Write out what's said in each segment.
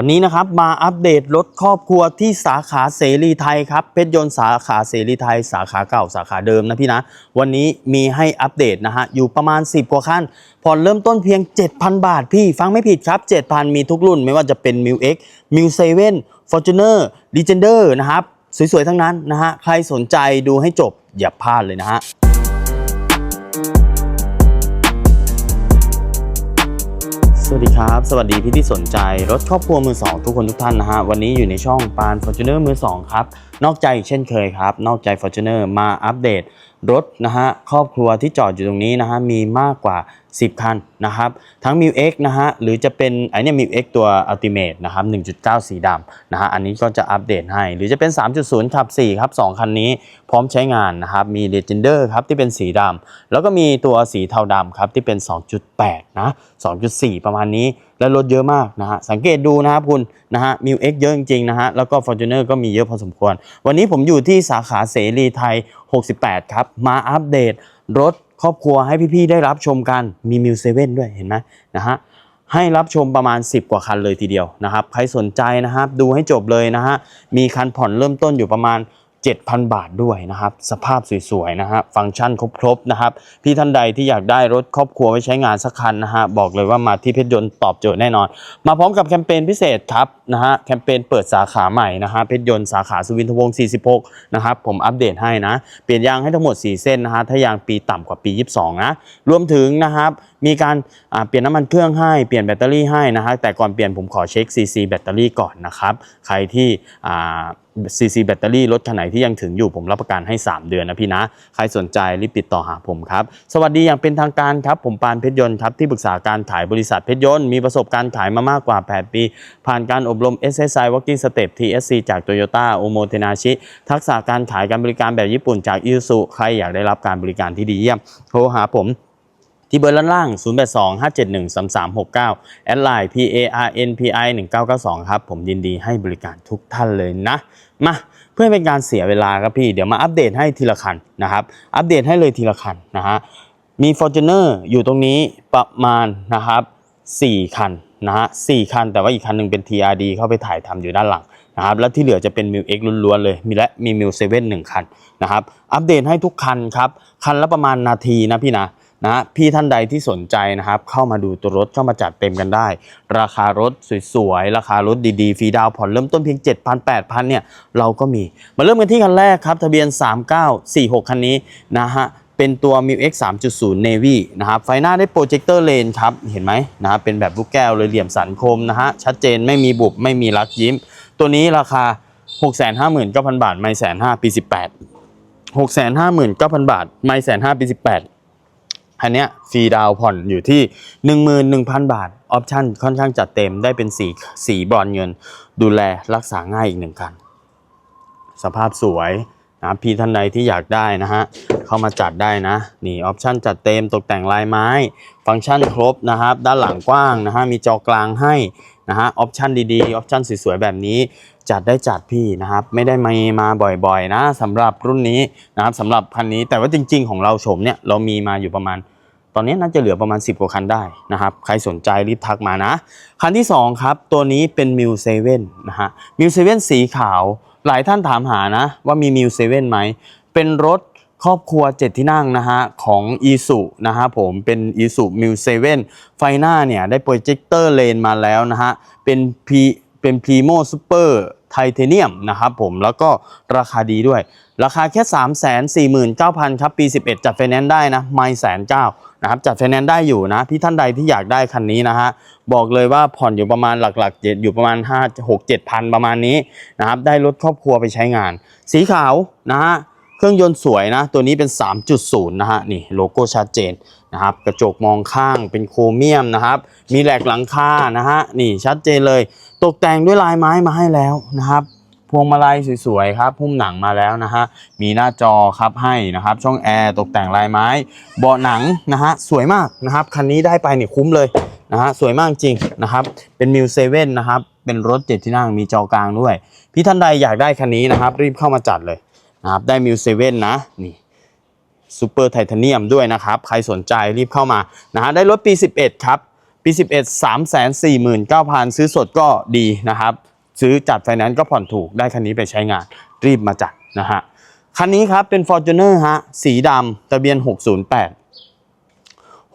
วันนี้นะครับมาอัปเดตรถครอบครัวที่สาขาเสรีไทยครับเพชรยนต์สาขาเสรีไทย สาขาเก่าสาขาเดิมนะพี่นะ วันนี้มีให้อัปเดตนะฮะอยู่ประมาณ 10 กว่าคันผ่อนเริ่มต้นเพียง 7,000 บาทพี่ฟังไม่ผิดครับ 7,000 มีทุกรุ่นไม่ว่าจะเป็น m ิ X m ิ7 Fortuner Legender นะครับสวยๆทั้งนั้นนะฮะใครสนใจดูให้จบอย่าพลาดเลยนะฮะ วัสดีครับ สวัสดีพี่ที่สนใจ รถครอบครัวมือสองทุกคนทุกท่านนะฮะ วันนี้อยู่ในช่องปาน Fortuner มือสองครับ นอกใจอีกเช่นเคยครับ นอกใจ Fortuner มาอัปเดตรถนะฮะ ครอบครัวที่จอดอยู่ตรงนี้นะฮะ มีมากกว่า 10 คันนะครับทั้ง m ิ X นะฮะหรือจะเป็นไอเนี่ย m ิว X ตัว Ultimate นะครับ1.9 สีดำนะฮะอันนี้ก็จะอัปเดตให้ หรือจะเป็น 3.0ขับ4ครับ2คันนี้พร้อมใช้งานนะครับมี Legender ครับที่เป็นสีดำแล้วก็มีตัวสีเทาดำครับที่เป็น 2.8 นะ 2.4 ประมาณนี้และรถเยอะมากนะฮะสังเกตดูนะครับคุณนะฮะ m ิ X เยอะจริงๆนะฮะแล้วก็ Fortuner ก็มีเยอะพอสมควร วันนี้ผมอยู่ที่สาขาเสรีไทย 68 ครับ มาอัปเดตรถ ครอบครัวให้พี่ๆได้รับชมกันมีมิวเซเว่นด้วยเห็นไหมนะฮะให้รับชมประมาณ 10 กว่าคันเลยทีเดียวนะครับ ใครสนใจนะครับ ดูให้จบเลยนะฮะมีคันผ่อนเริ่มต้นอยู่ประมาณ 7,000 บาทด้วยนะครับ สภาพสวยๆนะฮะฟังก์ชันครบๆนะครับ พี่ท่านใดที่อยากได้รถครอบครัวไว้ใช้งานสักคันนะฮะบอกเลยว่ามาที่เพชรยนต์ตอบโจทย์แน่นอน มาพร้อมกับแคมเปญพิเศษครับนะฮะแคมเปญเปิดสาขาใหม่นะฮะเพชรยนต์สาขาสุวินทวงศ์46 นะครับ ผมอัปเดตให้นะ เปลี่ยนยางให้ทั้งหมด 4 เส้นนะฮะถ้ายางปีต่ำกว่าปี 22 นะรวมถึงนะครับมีการเปลี่ยนน้ำมันเครื่องให้เปลี่ยนแบตเตอรี่ให้นะฮะแต่ก่อนเปลี่ยนผมขอเช็ค CC แบตเตอรี่ก่อนนะครับใครที่อ่า CC แบตเตอรี่รถคันไหนที่ยังถึงอยู่ผมรับประกันให้ 3 เดือนนะพี่นะ ใครสนใจรีบติดต่อหาผมครับ สวัสดีอย่างเป็นทางการครับ ผมปานเพชรยนต์ครับ ที่ปรึกษาการขายบริษัทเพชรยนต์ มีประสบการณ์ขายมามากกว่า 8 ปี ผ่านการอบรม SSI Working Step TSC จาก Toyota o m o t e n a s h i ทักษะการขายการบริการแบบญี่ปุ่นจาก i s u ใครอยากได้รับการบริการที่ดีเยี่ยมโทรหาผม ที่เบอร์ล่าง082 571 3369 แอดไลน์ PARNPI 1992 ครับ ผมยินดีให้บริการทุกท่านเลยนะ มาเพื่อเป็นการเสียเวลาครับพี่ เดี๋ยวมาอัปเดตให้ทีละคันนะครับ อัปเดตให้เลยทีละคันนะฮะ มี Fortuner อยู่ตรงนี้ประมาณนะครับ 4 คันนะฮะ4คัน แต่ว่าอีกคันหนึ่งเป็น TRD เข้าไปถ่ายทำอยู่ด้านหลังนะครับแล้วที่เหลือจะเป็น m ิ X ล้วนๆเลย มีและมี m ิ7 1คันนะครับ อัปเดตให้ทุกคันครับ คันละประมาณนาทีนะพี่นะ นะพี่ท่านใดที่สนใจนะครับ เข้ามาดูตัวรถเข้ามาจัดเต็มกันได้ ราคารถสวยๆ ราคารถดีๆ ฟรีดาวน์ผ่อนเริ่มต้นเพียง 7,000 8,000เนี่ยเราก็มี มาเริ่มกันที่คันแรกครับ ทะเบียน 3946 คันนี้นะฮะเป็นตัว m ิ X 3.0 Navy นะครับ ไฟหน้าได้โปรเจคเตอร์เลนครับ เห็นไหมนะครับเป็นแบบลูกแก้วเลยเหลี่ยมสันคมนะฮะ ชัดเจนไม่มีบุบ ไม่มีรักยิ้ม ตัวนี้ราคา 659,000 บาท ไม่แสนห้าปี 18 659,000 บาท ไม่แสนห้าปี 18 อันเนี้ยฟรีดาวผ่อนอยู่ที่ 11,000 บาท ออปชั่นค่อนข้างจัดเต็มได้เป็นสีสีบรอนเงิน ดูแลรักษาง่ายอีกหนึ่งคัน สภาพสวย นะพี่ท่านใดที่อยากได้นะฮะเข้ามาจัดได้นะนี่ออปชั่นจัดเต็มตกแต่งลายไม้ ฟังก์ชันครบนะครับ ด้านหลังกว้างนะฮะมีจอกลางให้นะฮะออปชั่นดีๆออปชั่นสวยๆแบบนี้จัดได้จัดพี่นะครับ ไม่ได้มามาบ่อยๆ นะสำหรับรุ่นนี้นะครับสำหรับคันนี้แต่ว่าจริง ๆ ของเราโฉมเนี่ยเรามีมาอยู่ประมาณ ตอนนี้น่าจะเหลือประมาณ 10 กว่าคันได้นะครับ ใครสนใจรีบทักมานะ คันที่ 2 ครับ ตัวนี้เป็นมิวเซเว่นนะฮะมิวเซเว่นสีขาว หลายท่านถามหานะ ว่ามีมิวเซเว่นไหม เป็นรถครอบครัว 7 ที่นั่งนะฮะ ของอีสุนะฮะผมเป็นอีสุมิวเซเว่นไฟหน้าเนี่ย ได้โปรเจคเตอร์เลนมาแล้วนะฮะ เป็น P เป็นพีโมซูเปอร์ ไทเทเนียมนะครับผมแล้วก็ราคาดีด้วย ราคาแค่ 3 4 9 0 0 0 ครับ ปี 11 จัดไฟแนนซ์ได้นะไม่แสนเก้านะครับจัดไฟแนนซ์ได้อยู่นะ พี่ท่านใดที่อยากได้คันนี้นะฮะบอกเลยว่าผ่อนอยู่ประมาณหลักๆอยู่ประมาณ 5 6 7พันประมาณนี้นะครับได้รถครอบครัวไปใช้งาน สีขาวนะฮะเครื่องยนต์สวยนะ ตัวนี้เป็น 3.0 นะฮะ นี่โลโก้ชัดเจนนะครับ กระจกมองข้างเป็นโครเมียมนะครับ มีแหลกหลังคานะฮะ นี่ชัดเจนเลย ตกแต่งด้วยลายไม้มาให้แล้วนะครับ พวงมาลัยสวยๆครับหุ้มหนังมาแล้วนะฮะมีหน้าจอครับให้นะครับ ช่องแอร์ตกแต่งลายไม้ เบาะหนังนะฮะสวยมากนะครับคันนี้ได้ไปเนี่ยคุ้มเลยนะฮะสวยมากจริงนะครับ เป็นมิวเซเว่นนะครับเป็นรถเจ็ดที่นั่งมีจอกลางด้วย พี่ท่านใดอยากได้คันนี้นะครับ รีบเข้ามาจัดเลยนะครับได้มิวเซเว่นนะนี่ซูเปอร์ไทเทเนียมด้วยนะครับ ใครสนใจรีบเข้ามานะฮะได้รถปี 11 ครับ ปี 11 3 4 9 0 0 0 ซื้อสดก็ดีนะครับ ซื้อจัดไฟแนนซ์ก็ผ่อนถูกได้คันนี้ไปใช้งานรีบมาจัดนะฮะ คันนี้ครับเป็น Fortuner ฮะสีดำทะเบียน 608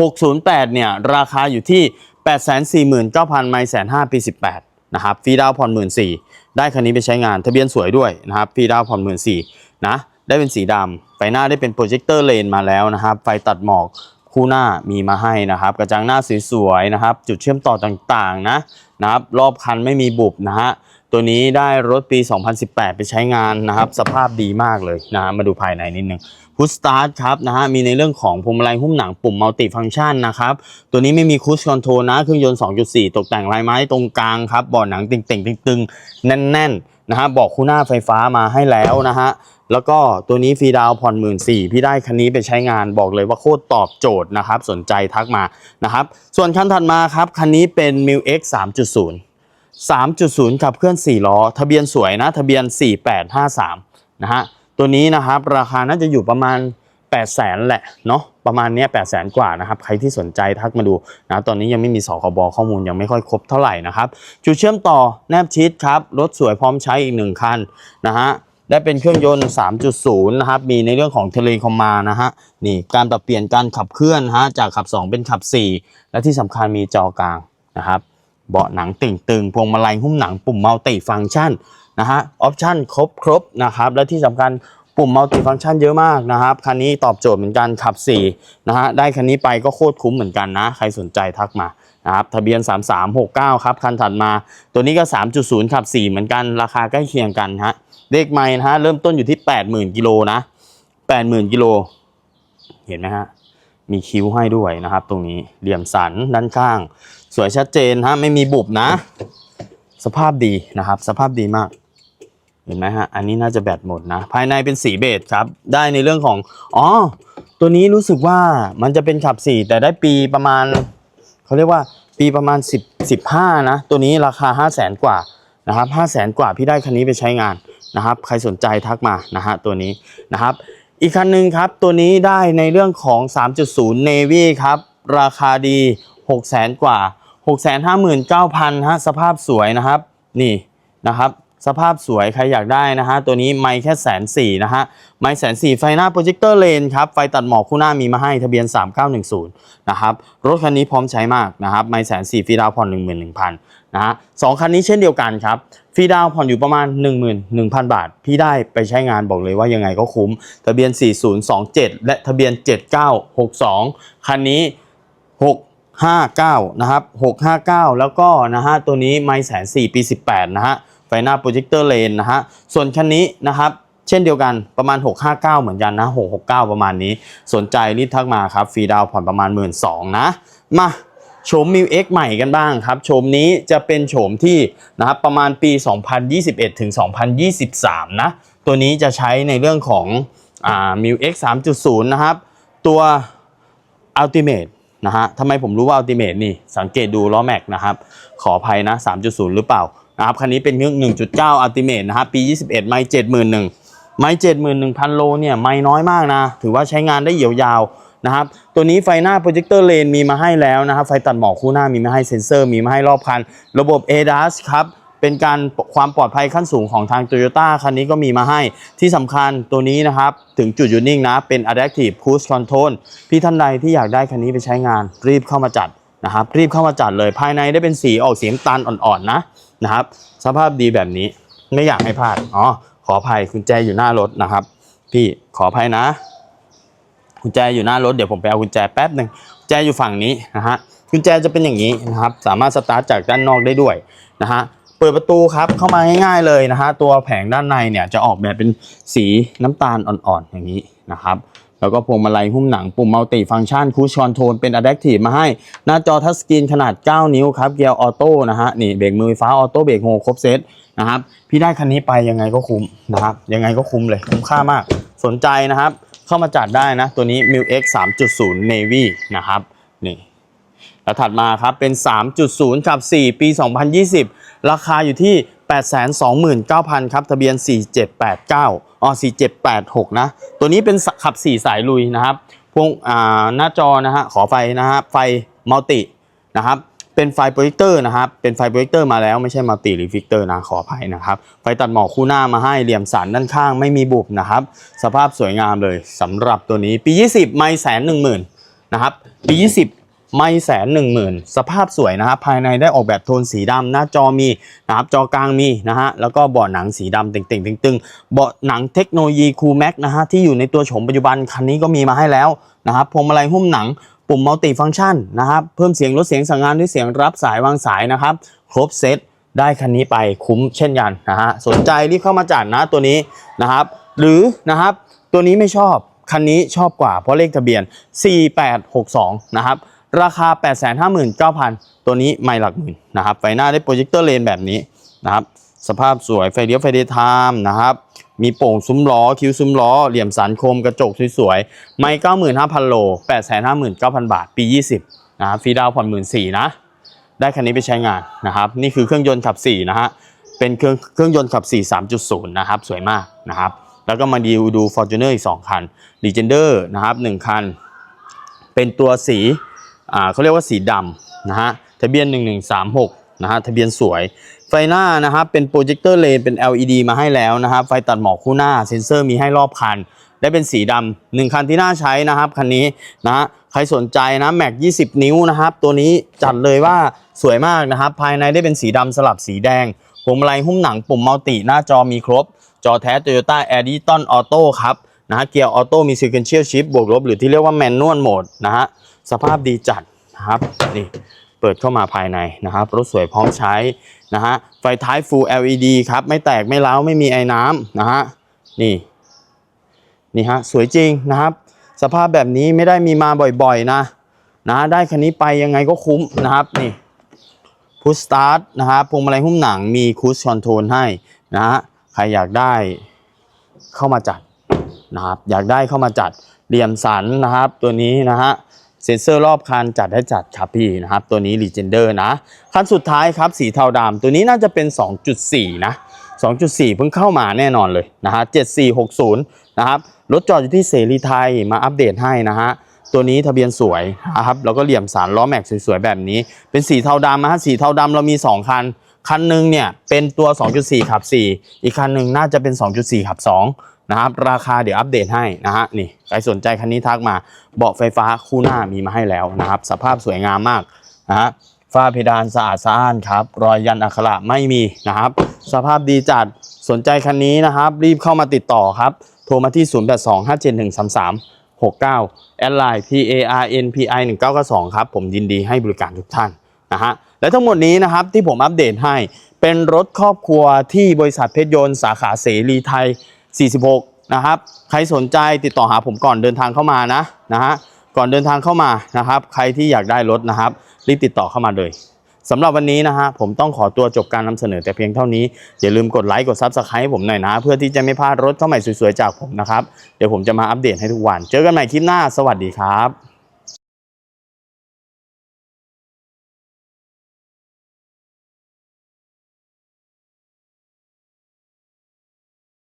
608 เนี่ย ราคาอยู่ที่ 849,000 ไม่แสนห้าปี 18 นะครับฟรีดาวผ่อน14,000ได้คันนี้ไปใช้งาน ทะเบียนสวยด้วยนะครับฟรีดาวผ่อน14,000นะ ได้เป็นสีดำไฟหน้าได้เป็นโปรเจคเตอร์เลนมาแล้วนะครับ ไฟตัดหมอก คู่หน้ามีมาให้นะครับ กระจังหน้าสวยๆนะครับ จุดเชื่อมต่อต่างๆนะนะครับรอบคันไม่มีบุบนะฮะตัวนี้ได้รถปี 2018 ไปใช้งานนะครับ สภาพดีมากเลยนะฮะมาดูภายในนิดนึงพุชสตาร์ทครับนะฮะมีในเรื่องของพวงมาลัยหุ้มหนังปุ่มมัลติฟัง c t ชันนะครับตัวนี้ไม่มีคูชคอนโทรนะ เครื่องยนต์ 2.4 ตกแต่งลายไม้ตรงกลางครับเบาะหนังติ่งๆตึงๆ แน่นๆนะฮะบอกคู่หน้าไฟฟ้ามาให้แล้วนะฮะ แล้วก็ตัวนี้ฟรีดาวผ่อนหมื่นสี่พี่ได้คันนี้ไปใช้งานบอกเลยว่าโคตรตอบโจทย์นะครับ สนใจทักมานะครับ ส่วนคันถัดมาครับ คันนี้เป็น m i l X 3.0 3.0ขับเคลื่อน 4 ล้อ ทะเบียนสวยนะ ทะเบียน 4853 นะฮะ ตัวนี้นะครับ ราคาน่าจะอยู่ประมาณ 8 0 0แสนแหละ เนาะประมาณเนี้ย8 0 0แสนกว่านะครับ ใครที่สนใจทักมาดูนะตอนนี้ยังไม่มีสคบข้อมูลยังไม่ค่อยครบเท่าไหร่นะครับ จุดเชื่อมต่อแนบชิดครับ รถสวยพร้อมใช้อีก1คันนะฮะ ได้เป็นเครื่องยนต์ 3.0 นะครับ มีในเรื่องของเทเลคอมมานะฮะ นี่การปรับเปลี่ยนการขับเคลื่อนฮะ จากขับ 2 เป็นขับ 4 และที่สำคัญมีจอกลางนะครับ เบาะหนังติ่งตึงพวงมาลัยหุ้มหนังปุ่มมัลติฟัง c t ชันนะฮะ ออปชันครบครบนะครับ และที่สำคัญปุ่มมัลติฟัง c t ชันเยอะมากนะครับ คันนี้ตอบโจทย์เหมือนกันขับ 4 นะฮะ ได้คันนี้ไปก็โคตรคุ้มเหมือนกันนะ ใครสนใจทักมา นะครับทะเบียน 3369 ครับ คันถัดมา ตัวนี้ก็ 3.0 ขับ 4 เหมือนกัน ราคาใกล้เคียงกันฮะเลขไม่นะฮะเริ่มต้นอยู่ที่ 80,000 กิโลนะ 80,000 กิโล เห็นไหมฮะ มีคิ้วให้ด้วยนะครับ ตรงนี้เหลี่ยมสันด้านข้าง สวยชัดเจนฮะไม่มีบุบนะ สภาพดีนะครับ สภาพดีมากเห็นไหมฮะ อันนี้น่าจะแบตหมดนะ ภายในเป็นสีเบจครับ ได้ในเรื่องของ อ๋อ ตัวนี้รู้สึกว่ามันจะเป็นขับ4แต่ได้ปีประมาณ เขาเรียกว่าปีประมาณ 10 15 นะ ตัวนี้ราคา 5 0 0แสนกว่านะครับ5 0 0แสนกว่าพี่ได้คันนี้ไปใช้งานนะครับ ใครสนใจทักมานะฮะตัวนี้นะครับ อีกคันหนึ่งครับ ตัวนี้ได้ในเรื่องของ 3.0 Navy ครับ ราคาดี 6 0 0แสนกว่า 659,000ฮะสภาพสวยนะครับ นี่นะครับ สภาพสวยใครอยากได้นะฮะ ตัวนี้ไม่แค่แสนสี่นะฮะ ไม่แสนสี่ไฟหน้าโปรเจคเตอร์เลนครับ ไฟตัดหมอกคู่หน้ามีมาให้ทะเบียน 3910 นะครับ รถคันนี้พร้อมใช้มากนะครับ ไม่แสนสี่ฟรีดาวน์ผ่อน 11,000นะฮะสองคันนี้เช่นเดียวกันครับฟรีดาวผ่อนอยู่ประมาณ 11,000 บาท พี่ได้ไปใช้งานบอกเลยว่ายังไงก็คุ้ม ทะเบียน 4027 และทะเบียน 7962 คันนี้ 659 นะครับ 659 แล้วก็นะฮะตัวนี้ไม่แสนสี่ปี 18 นะฮะ ฟหน้าโปรเจคเตอร์เลนนะฮะ ส่วนคันนี้นะครับ เช่นเดียวกันประมาณ 659 เหมือนกันนะ 669 ประมาณนี้ สนใจรีบทักมาครับ ฟรีดาวผ่อนประมาณ 1 2ื่นนะ มาโฉมมิวเอ็กใหม่กันบ้างครับ โฉมนี้จะเป็นโฉมที่นะครับประมาณปี 2021 ถึง 2023 นะ ตัวนี้จะใช้ในเรื่องของมิวเอ็ก3.0 นะครับ ตัว Ultimate นะฮะทำไมผมรู้ว่า Ultimate นี่สังเกตดูล้อแม็กนะครับ ขออภัยนะ 3.0 หรือเปล่านะครับคันนี้เป็นเครื่อง 1.9 Ultimate นะฮะปี 21 ไม่ 71,000ไม่ 71,000 โลเนี่ยไม่น้อยมากนะ ถือว่าใช้งานได้ยาวๆนะครับตัวนี้ไฟหน้าโปรเจคเตอร์เลนมีมาให้แล้วนะครับไฟตัดหมอกคู่หน้ามีมาให้เซ็นเซอร์มีมาให้รอบคัน ระบบ ADAS ครับ เป็นการความปลอดภัยขั้นสูงของทาง Toyota คันนี้ก็มีมาให้ที่สำคัญตัวนี้นะครับ ถึงจุดหยุดนิ่งนะ เป็น Adaptive Cruise Control พี่ท่านใดที่อยากได้คันนี้ไปใช้งาน รีบเข้ามาจัดนะครับ รีบเข้ามาจัดเลยภายในได้เป็นสีออกสีน้ำตาลอ่อนๆนะนะครับ สภาพดีแบบนี้ไม่อยากให้พลาดอ๋อขออภัยคุณแจอยู่หน้ารถนะครับ พี่ขออภัยนะกุญแจอยู่หน้ารถเดี๋ยวผมไปเอากุญแจแป๊บหนึ่งกุญแจอยู่ฝั่งนี้นะฮะกุญแจจะเป็นอย่างนี้นะครับ สามารถสตาร์ทจากด้านนอกได้ด้วยนะฮะ เปิดประตูครับเข้ามาง่ายๆเลยนะฮะตัวแผงด้านในเนี่ยจะออกแบบเป็นสีน้ำตาลอ่อนๆอย่างนี้นะครับแล้วก็พวงมาลัยหุ้มหนังปุ่มมัลติฟัง c t ชันคูชอนโทรลเป็น Adaptive มาให้ หน้าจอทัชสกรีนขนาด 9 นิ้วครับเกียร์ออโต้นะฮะนี่เบรกมือไฟฟ้าออโต้เบรกโฮครบเซตนะครับพี่ได้คันนี้ไปยังไงก็คุ้มนะครับยังไงก็คุ้มเลยคุ้มค่ามาก สนใจนะครับ เข้ามาจัดได้นะ ตัวนี้ m i l X 3.0 Navy นะครับนี่แล้วถัดมาครับเป็น 3.0ขับ 4 ปี 2020 ราคาอยู่ที่ 829,000 ครับ ทะเบียน 4789อ๋อ4786 นะ ตัวนี้เป็นขับ 4 สายลุยนะครับ พวงอ่าหน้าจอนะฮะ ขอไฟนะฮะ ไฟมัลตินะครับ เป็นไฟโปรเจคเตอร์นะครับ เป็นไฟโปรเจคเตอร์มาแล้วไม่ใช่มัลติรีฟิกเตอร์นะ ขออภัยนะครับ ไฟตัดหมอกคู่หน้ามาให้เหลี่ยมสันด้านข้างไม่มีบุบนะครับ สภาพสวยงามเลยสำหรับตัวนี้ปี 20 ไม่แสนหนึ่งหมื่นนะครับ ปี 20 ไม่แสนหนึ่งหมื่นสภาพสวยนะครับภายในได้ออกแบบโทนสีดำหน้าจอมีนะครับจอกลางมีนะฮะแล้วก็เบาะหนังสีดำเต่งๆตึงๆเบาะหนังเทคโนโลยีคูลแม็กนะฮะที่อยู่ในตัวโฉมปัจจุบันคันนี้ก็มีมาให้แล้วนะครับพวงมาลัยหุ้มหนังปุ่มมัลติฟังก์ชันนะครับเพิ่มเสียงลดเสียงสั่งงานด้วยเสียงรับสายวางสายนะครับครบเซตได้คันนี้ไปคุ้มเช่นกันนะฮะสนใจรีบเข้ามาจัดนะตัวนี้นะครับหรือนะครับตัวนี้ไม่ชอบคันนี้ชอบกว่าเพราะเลขทะเบียน 4862 นะครับ ราคา 859,000 ตัวนี้ไม่หลักหมื่นนะครับ ไฟหน้าได้โปรเจคเตอร์เลนแบบนี้นะครับ สภาพสวยไฟเลี้ยวไฟเดย์ไทม์นะครับ มีโป่งซุ้มล้อ คิ้วซุ้มล้อ เหลี่ยมสันคมกระจกสวยๆ ไม่ 95,000 โล 859,000 บาท ปี 20นะครับฟรีดาวน์ผ่อน 14,000นะ ได้คันนี้ไปใช้งานนะครับ นี่คือเครื่องยนต์ขับ 4 นะฮะ เป็นเครื่องเครื่องยนต์ขับ 4 3.0 นะครับ สวยมากนะครับ แล้วก็มาดูดู Fortuner อีก 2 คัน Legender นะครับ 1 คัน เป็นตัวสี เขาเรียกว่าสีดำนะฮะทะเบียน 1136นะฮะทะเบียนสวย ไฟหน้านะครับเป็นโปรเจคเตอร์เลนเป็น LED มาให้แล้วนะครับไฟตัดหมอกคู่หน้าเซ็นเซอร์มีให้รอบคัน ได้เป็นสีดำหนึ่งคันที่น่าใช้นะครับคันนี้นะฮะใครสนใจนะแม็ก20 นิ้วนะครับตัวนี้จัดเลยว่าสวยมากนะครับภายในได้เป็นสีดำสลับสีแดงพวงมาลัยหุ้มหนังปุ่มมัลติหน้าจอมีครบ จอแท้ Toyota a i t o n Auto ครับนะฮะเกียร์ออโต้มี Sequential Shift บวกลบหรือที่เรียกว่า Manual Mode นะฮะ สภาพดีจัดนะครับนี่เปิดเข้ามาภายในนะครับ รถสวยพร้อมใช้นะฮะไฟท้าย Full LED ครับไม่แตกไม่ร้าไม่มีไอ้น้ำนะฮะนี่นี่ฮะสวยจริงนะครับ สภาพแบบนี้ไม่ได้มีมาบ่อยๆนะนะได้คันนี้ไปยังไงก็คุ้มนะครับนี่พุชสตาร์ทนะครับพวงมาลัยหุ้มหนังมีคูสคอนโทรลให้นะฮะใครอยากได้เข้ามาจัดนะครับอยากได้เข้ามาจัดเหลี่ยมสันนะครับ ตัวนี้นะฮะ เซ็นเซอร์รอบคันจัดให้จัดครับพี่นะครับ ตัวนี้ Legender นะ คันสุดท้ายครับสีเทาดำตัวนี้น่าจะเป็น 2.4 นะ 2.4 เพิ่งเข้ามาแน่นอนเลยนะฮะ7460 นะครับ รถจอดอยู่ที่เสรีไทยมาอัปเดตให้นะฮะตัวนี้ทะเบียนสวยนะครับแล้วก็เหลี่ยมสารล้อแม็กสวยๆแบบนี้ เป็นสีเทาดำนะฮะสีเทาดำเรามี 2 คัน คันหนึ่งเนี่ยเป็นตัว 2.4ขับ4 อีกคันหนึ่งน่าจะเป็น 2.4ขับ2 นะครับราคาเดี๋ยวอัปเดตให้นะฮะนี่ใครสนใจคันนี้ทักมาเบาะไฟฟ้าคู่หน้ามีมาให้แล้วนะครับ สภาพสวยงามมากนะฮะฝ้าเพดานสะอาดสะอ้านครับ รอยยันอักขระไม่มีนะครับ สภาพดีจัดสนใจคันนี้นะครับ รีบเข้ามาติดต่อครับ โทรมาที่ 0 8 2 5 7 1 3 3 6 9 แอดไลน์ P A R N P I 1 9 9 2ครับ ผมยินดีให้บริการทุกท่านนะฮะและทั้งหมดนี้นะครับที่ผมอัปเดตให้เป็นรถครอบครัวที่บริษัทเพชรยนต์สาขาเสรีไทย 46 นะครับ ใครสนใจติดต่อหาผมก่อนเดินทางเข้ามานะนะฮะก่อนเดินทางเข้ามานะครับ ใครที่อยากได้รถนะครับ รีบติดต่อเข้ามาเลยสำหรับวันนี้นะฮะผมต้องขอตัวจบการนำเสนอแต่เพียงเท่านี้ อย่าลืมกดไลค์กดซับสไครต์ให้ผมหน่อยนะ เพื่อที่จะไม่พลาดรถเข้าใหม่สวยๆจากผมนะครับ เดี๋ยวผมจะมาอัปเดตให้ทุกวัน เจอกันใหม่คลิปหน้า สวัสดีครับ